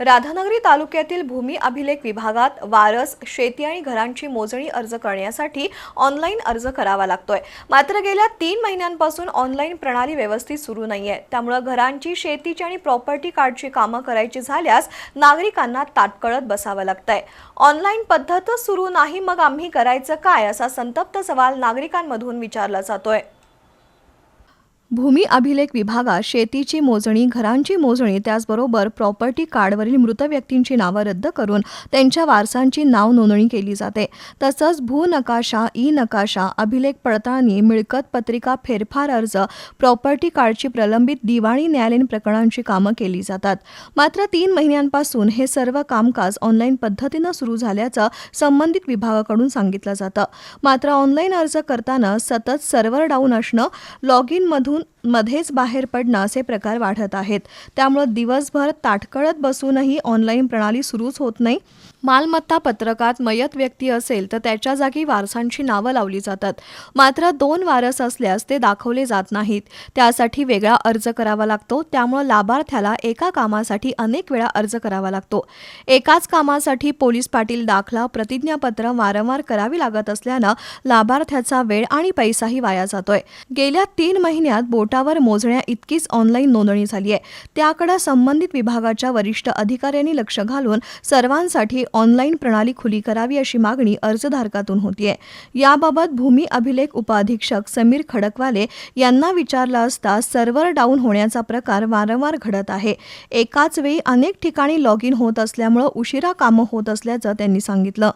राधानगरी तालुक्यातील भूमी अभिलेख विभागात वारस शेती आणि घरांची मोजणी अर्ज करण्यासाठी ऑनलाईन अर्ज करावा लागतोय. मात्र गेल्या तीन महिन्यांपासून ऑनलाईन प्रणाली व्यवस्थित सुरू नाहीये. त्यामुळे घरांची शेतीची आणि प्रॉपर्टी कार्डची कामं करायची झाल्यास नागरिकांना ताटकळत बसावं लागतंय. ऑनलाईन पद्धतच सुरू नाही मग आम्ही करायचं काय असा संतप्त सवाल नागरिकांमधून विचारला जातोय. भूमी अभिलेख विभागात शेतीची मोजणी घरांची मोजणी त्याचबरोबर प्रॉपर्टी कार्डवरील मृत व्यक्तींची नावं रद्द करून त्यांच्या वारसांची नाव नोंदणी केली जाते. तसंच भू नकाशा ई नकाशा अभिलेख पडताळणी मिळकत पत्रिका फेरफार अर्ज प्रॉपर्टी कार्डची प्रलंबित दिवाणी न्यायालयीन प्रकरणांची कामं केली जातात. मात्र तीन महिन्यांपासून हे सर्व कामकाज ऑनलाईन पद्धतीनं सुरू झाल्याचं संबंधित विभागाकडून सांगितलं जातं. मात्र ऑनलाईन अर्ज करताना सतत सर्व्हर डाऊन असणं लॉग इनमधून 좋은 मध्येच बाहेर पडणं असे प्रकार वाढत आहेत. त्यामुळं दिवसभर ताटकळत बसूनही ऑनलाईन प्रणाली सुरूच होत नाही. मालमत्ता पत्रकात मयत व्यक्ती असेल तर त्याच्या जागी वारसांची नावं लावली जातात. मात्र दोन वारस असल्यास ते दाखवले जात नाहीत. त्यासाठी वेगळा अर्ज करावा लागतो. त्यामुळं लाभार्थ्याला एका कामासाठी अनेक वेळा अर्ज करावा लागतो. एकाच कामासाठी पोलीस पाटील दाखला प्रतिज्ञापत्र वारंवार करावी लागत असल्यानं लाभार्थ्याचा वेळ आणि पैसाही वाया जातोय. गेल्या तीन महिन्यात बोटावर मोजण्या इतकीच ऑनलाईन नोंदणी झाली आहे. त्याकडे संबंधित विभागाच्या वरिष्ठ अधिकाऱ्यांनी लक्ष घालून सर्वांसाठी ऑनलाईन प्रणाली खुली करावी अशी मागणी अर्जधारकातून होतीये. याबाबत भूमी अभिलेख उपअधीक्षक समीर खडकवाले यांना विचारला असता सर्व्हर डाऊन होण्याचा प्रकार वारंवार घडत आहे. एकाच वेळी अनेक ठिकाणी लॉग इन होत असल्यामुळं उशिरा कामं होत असल्याचं त्यांनी सांगितलं.